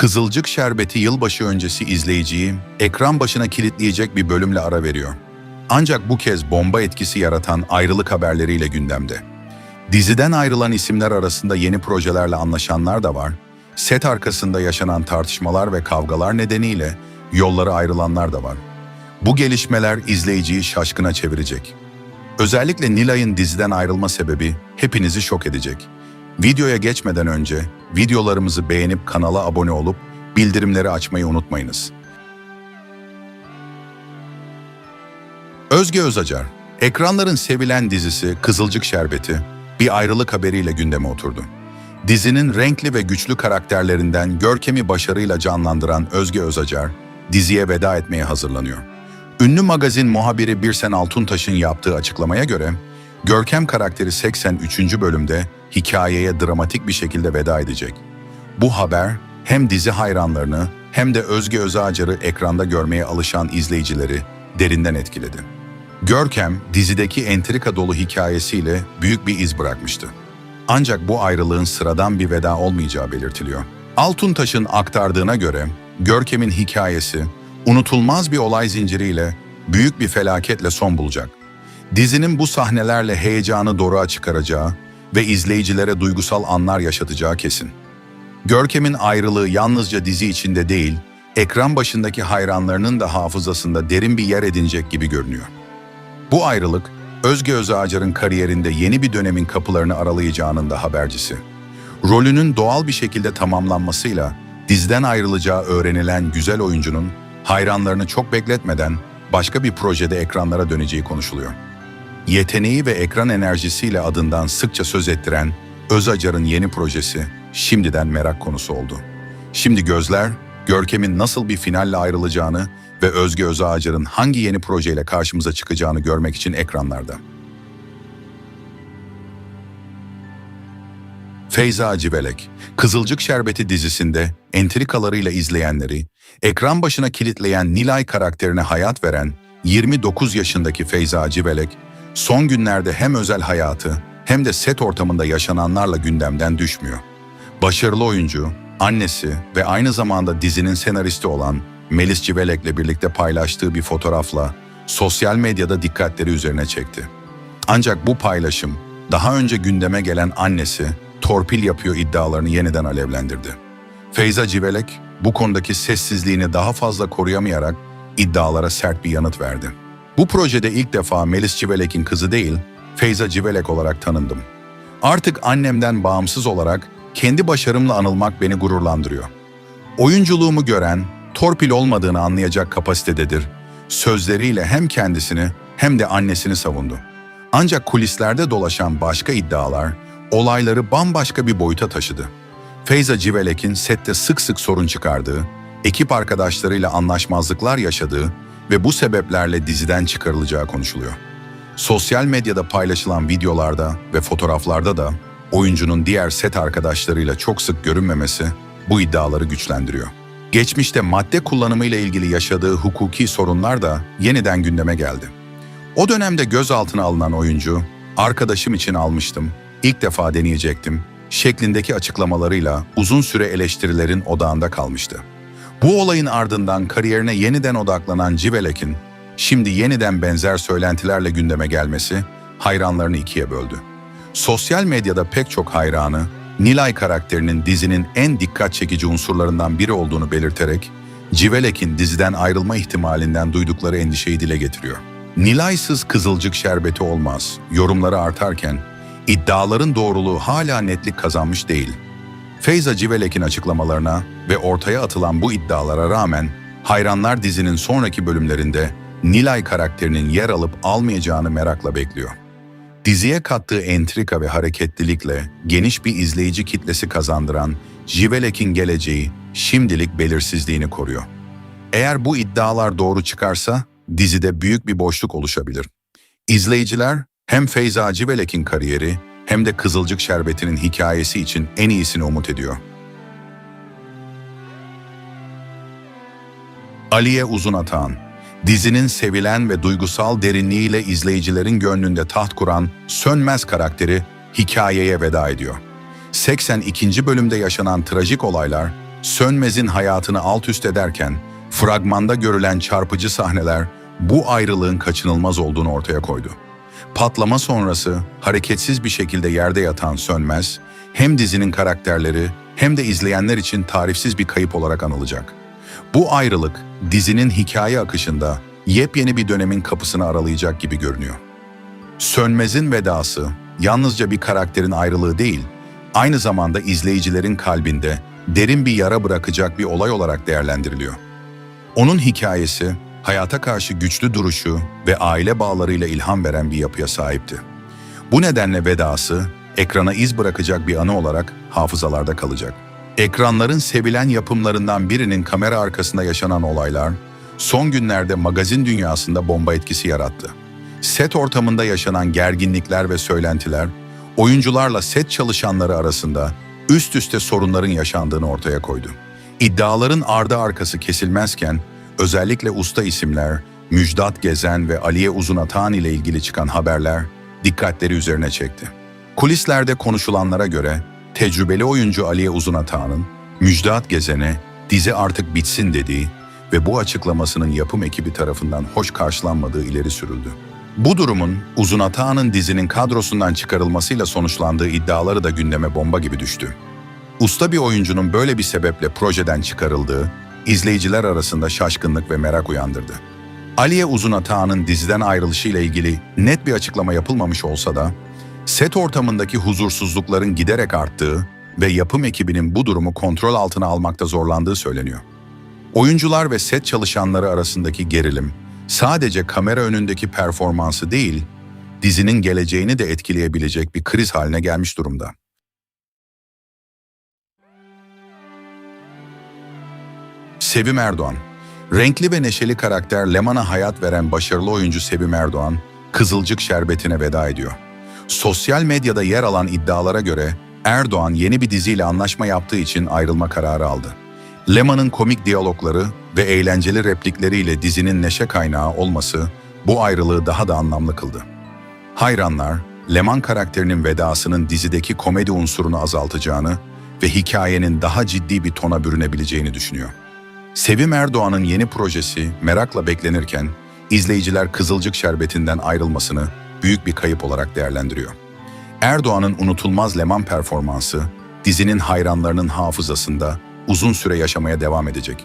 Kızılcık Şerbeti yılbaşı öncesi izleyiciyi ekran başına kilitleyecek bir bölümle ara veriyor. Ancak bu kez bomba etkisi yaratan ayrılık haberleriyle gündemde. Diziden ayrılan isimler arasında yeni projelerle anlaşanlar da var. Set arkasında yaşanan tartışmalar ve kavgalar nedeniyle yolları ayrılanlar da var. Bu gelişmeler izleyiciyi şaşkına çevirecek. Özellikle Nilay'ın diziden ayrılma sebebi hepinizi şok edecek. Videoya geçmeden önce videolarımızı beğenip kanala abone olup bildirimleri açmayı unutmayınız. Özge Özacar, ekranların sevilen dizisi Kızılcık Şerbeti bir ayrılık haberiyle gündeme oturdu. Dizinin renkli ve güçlü karakterlerinden Görkem'i başarıyla canlandıran Özge Özacar, diziye veda etmeye hazırlanıyor. Ünlü magazin muhabiri Birsen Altuntaş'ın yaptığı açıklamaya göre, Görkem karakteri 83. bölümde hikayeye dramatik bir şekilde veda edecek. Bu haber hem dizi hayranlarını hem de Özge Özacar'ı ekranda görmeye alışan izleyicileri derinden etkiledi. Görkem, dizideki entrika dolu hikayesiyle büyük bir iz bırakmıştı. Ancak bu ayrılığın sıradan bir veda olmayacağı belirtiliyor. Altuntaş'ın aktardığına göre Görkem'in hikayesi unutulmaz bir olay zinciriyle büyük bir felaketle son bulacak. Dizinin bu sahnelerle heyecanı doruğa çıkaracağı ve izleyicilere duygusal anlar yaşatacağı kesin. Görkem'in ayrılığı yalnızca dizi içinde değil, ekran başındaki hayranlarının da hafızasında derin bir yer edinecek gibi görünüyor. Bu ayrılık, Özge Özacar'ın kariyerinde yeni bir dönemin kapılarını aralayacağının da habercisi. Rolünün doğal bir şekilde tamamlanmasıyla diziden ayrılacağı öğrenilen güzel oyuncunun hayranlarını çok bekletmeden başka bir projede ekranlara döneceği konuşuluyor. Yeteneği ve ekran enerjisiyle adından sıkça söz ettiren Özacar'ın yeni projesi şimdiden merak konusu oldu. Şimdi gözler Görkem'in nasıl bir finalle ayrılacağını ve Özge Özacar'ın hangi yeni projeyle karşımıza çıkacağını görmek için ekranlarda. Feyza Civelek, Kızılcık Şerbeti dizisinde entrikalarıyla izleyenleri, ekran başına kilitleyen Nilay karakterine hayat veren 29 yaşındaki Feyza Civelek, son günlerde hem özel hayatı hem de set ortamında yaşananlarla gündemden düşmüyor. Başarılı oyuncu, annesi ve aynı zamanda dizinin senaristi olan Melis Civelek'le birlikte paylaştığı bir fotoğrafla sosyal medyada dikkatleri üzerine çekti. Ancak bu paylaşım daha önce gündeme gelen annesi torpil yapıyor iddialarını yeniden alevlendirdi. Feyza Civelek bu konudaki sessizliğini daha fazla koruyamayarak iddialara sert bir yanıt verdi. Bu projede ilk defa Melis Civelek'in kızı değil, Feyza Civelek olarak tanındım. Artık annemden bağımsız olarak kendi başarımla anılmak beni gururlandırıyor. Oyunculuğumu gören, torpil olmadığını anlayacak kapasitededir. Sözleriyle hem kendisini hem de annesini savundu. Ancak kulislerde dolaşan başka iddialar olayları bambaşka bir boyuta taşıdı. Feyza Civelek'in sette sık sık sorun çıkardığı, ekip arkadaşlarıyla anlaşmazlıklar yaşadığı ve bu sebeplerle diziden çıkarılacağı konuşuluyor. Sosyal medyada paylaşılan videolarda ve fotoğraflarda da oyuncunun diğer set arkadaşlarıyla çok sık görünmemesi bu iddiaları güçlendiriyor. Geçmişte madde kullanımı ile ilgili yaşadığı hukuki sorunlar da yeniden gündeme geldi. O dönemde gözaltına alınan oyuncu, arkadaşım için almıştım, ilk defa deneyecektim şeklindeki açıklamalarıyla uzun süre eleştirilerin odağında kalmıştı. Bu olayın ardından kariyerine yeniden odaklanan Civelek'in şimdi yeniden benzer söylentilerle gündeme gelmesi hayranlarını ikiye böldü. Sosyal medyada pek çok hayranı Nilay karakterinin dizinin en dikkat çekici unsurlarından biri olduğunu belirterek Civelek'in diziden ayrılma ihtimalinden duydukları endişeyi dile getiriyor. Nilaysız Kızılcık Şerbeti olmaz yorumları artarken iddiaların doğruluğu hala netlik kazanmış değil. Feyza Civelek'in açıklamalarına ve ortaya atılan bu iddialara rağmen hayranlar dizinin sonraki bölümlerinde Nilay karakterinin yer alıp almayacağını merakla bekliyor. Diziye kattığı entrika ve hareketlilikle geniş bir izleyici kitlesi kazandıran Civelek'in geleceği şimdilik belirsizliğini koruyor. Eğer bu iddialar doğru çıkarsa dizide büyük bir boşluk oluşabilir. İzleyiciler hem Feyza Civelek'in kariyeri hem de Kızılcık Şerbeti'nin hikayesi için en iyisini umut ediyor. Aliye Uzun Atağan, dizinin sevilen ve duygusal derinliğiyle izleyicilerin gönlünde taht kuran sönmez karakteri hikayeye veda ediyor. 82. bölümde yaşanan trajik olaylar Sönmez'in hayatını alt üst ederken, fragmanda görülen çarpıcı sahneler bu ayrılığın kaçınılmaz olduğunu ortaya koydu. Patlama sonrası hareketsiz bir şekilde yerde yatan Sönmez, hem dizinin karakterleri hem de izleyenler için tarifsiz bir kayıp olarak anılacak. Bu ayrılık dizinin hikaye akışında yepyeni bir dönemin kapısını aralayacak gibi görünüyor. Sönmez'in vedası yalnızca bir karakterin ayrılığı değil, aynı zamanda izleyicilerin kalbinde derin bir yara bırakacak bir olay olarak değerlendiriliyor. Onun hikayesi, hayata karşı güçlü duruşu ve aile bağlarıyla ilham veren bir yapıya sahipti. Bu nedenle vedası, ekrana iz bırakacak bir anı olarak hafızalarda kalacak. Ekranların sevilen yapımlarından birinin kamera arkasında yaşanan olaylar, son günlerde magazin dünyasında bomba etkisi yarattı. Set ortamında yaşanan gerginlikler ve söylentiler, oyuncularla set çalışanları arasında üst üste sorunların yaşandığını ortaya koydu. İddiaların ardı arkası kesilmezken, özellikle usta isimler, Müjdat Gezen ve Aliye Uzunatan ile ilgili çıkan haberler dikkatleri üzerine çekti. Kulislerde konuşulanlara göre tecrübeli oyuncu Aliye Uzunatan'ın Müjdat Gezen'e dizi artık bitsin dediği ve bu açıklamasının yapım ekibi tarafından hoş karşılanmadığı ileri sürüldü. Bu durumun Uzun Atağan'ın dizinin kadrosundan çıkarılmasıyla sonuçlandığı iddiaları da gündeme bomba gibi düştü. Usta bir oyuncunun böyle bir sebeple projeden çıkarıldığı, izleyiciler arasında şaşkınlık ve merak uyandırdı. Aliye Uzun Atağan'ın diziden ayrılışıyla ilgili net bir açıklama yapılmamış olsa da, set ortamındaki huzursuzlukların giderek arttığı ve yapım ekibinin bu durumu kontrol altına almakta zorlandığı söyleniyor. Oyuncular ve set çalışanları arasındaki gerilim sadece kamera önündeki performansı değil, dizinin geleceğini de etkileyebilecek bir kriz haline gelmiş durumda. Sevim Erdoğan Renkli ve neşeli karakter Leman'a hayat veren başarılı oyuncu Sevim Erdoğan, Kızılcık Şerbeti'ne veda ediyor. Sosyal medyada yer alan iddialara göre Erdoğan yeni bir diziyle anlaşma yaptığı için ayrılma kararı aldı. Leman'ın komik diyalogları ve eğlenceli replikleriyle dizinin neşe kaynağı olması bu ayrılığı daha da anlamlı kıldı. Hayranlar, Leman karakterinin vedasının dizideki komedi unsurunu azaltacağını ve hikayenin daha ciddi bir tona bürünebileceğini düşünüyor. Sevim Erdoğan'ın yeni projesi merakla beklenirken, izleyiciler Kızılcık Şerbeti'nden ayrılmasını büyük bir kayıp olarak değerlendiriyor. Erdoğan'ın unutulmaz Leman performansı, dizinin hayranlarının hafızasında uzun süre yaşamaya devam edecek.